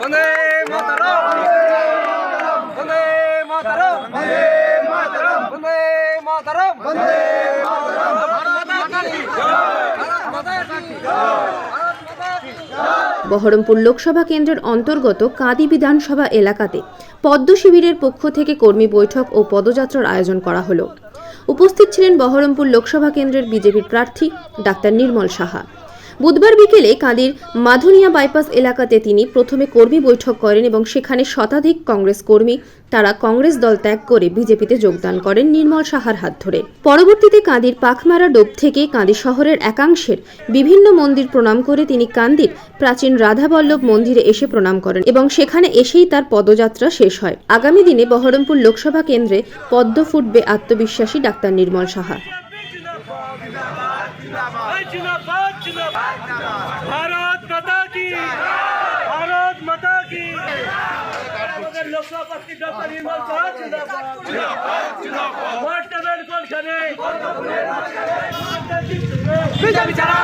বন্দে বন্দে বন্দে বন্দে বন্দে বহরমপুর লোকসভা কেন্দ্রের অন্তর্গত কাঁদি বিধানসভা এলাকাতে পদ্ম শিবিরের পক্ষ থেকে কর্মী বৈঠক ও পদযাত্রার আয়োজন করা হলো। উপস্থিত ছিলেন বহরমপুর লোকসভা কেন্দ্রের বিজেপির প্রার্থী ডাক্তার নির্মল সাহা। বুধবার বিকেলে কাঁদির মাধুনিয়া বাইপাস এলাকাতে তিনি প্রথমে কর্মী বৈঠক করেন এবং সেখানে শতাধিক কংগ্রেস কর্মী, তারা কংগ্রেস দল ত্যাগ করে বিজেপিতে যোগদান করেন নির্মল সাহার হাত ধরে। পরবর্তীতে কাঁদির পাখমারা ডোব থেকে কাঁদি শহরের একাংশের বিভিন্ন মন্দির প্রণাম করে তিনি কান্দির প্রাচীন রাধাবল্লভ মন্দিরে এসে প্রণাম করেন এবং সেখানে এসেই তার পদযাত্রা শেষ হয়। আগামী দিনে বহরমপুর লোকসভা কেন্দ্রে পদ্ম ফুটবে আত্মবিশ্বাসী ডাক্তার নির্মল সাহা। জিন্দাবাদ জিন্দাবাদ। ভারত মাতা কি? ভারত মাতা কি? লোকসভা নির্মল সাহা জিন্দাবাদ। কোনখানে বিজেপি ছাড়া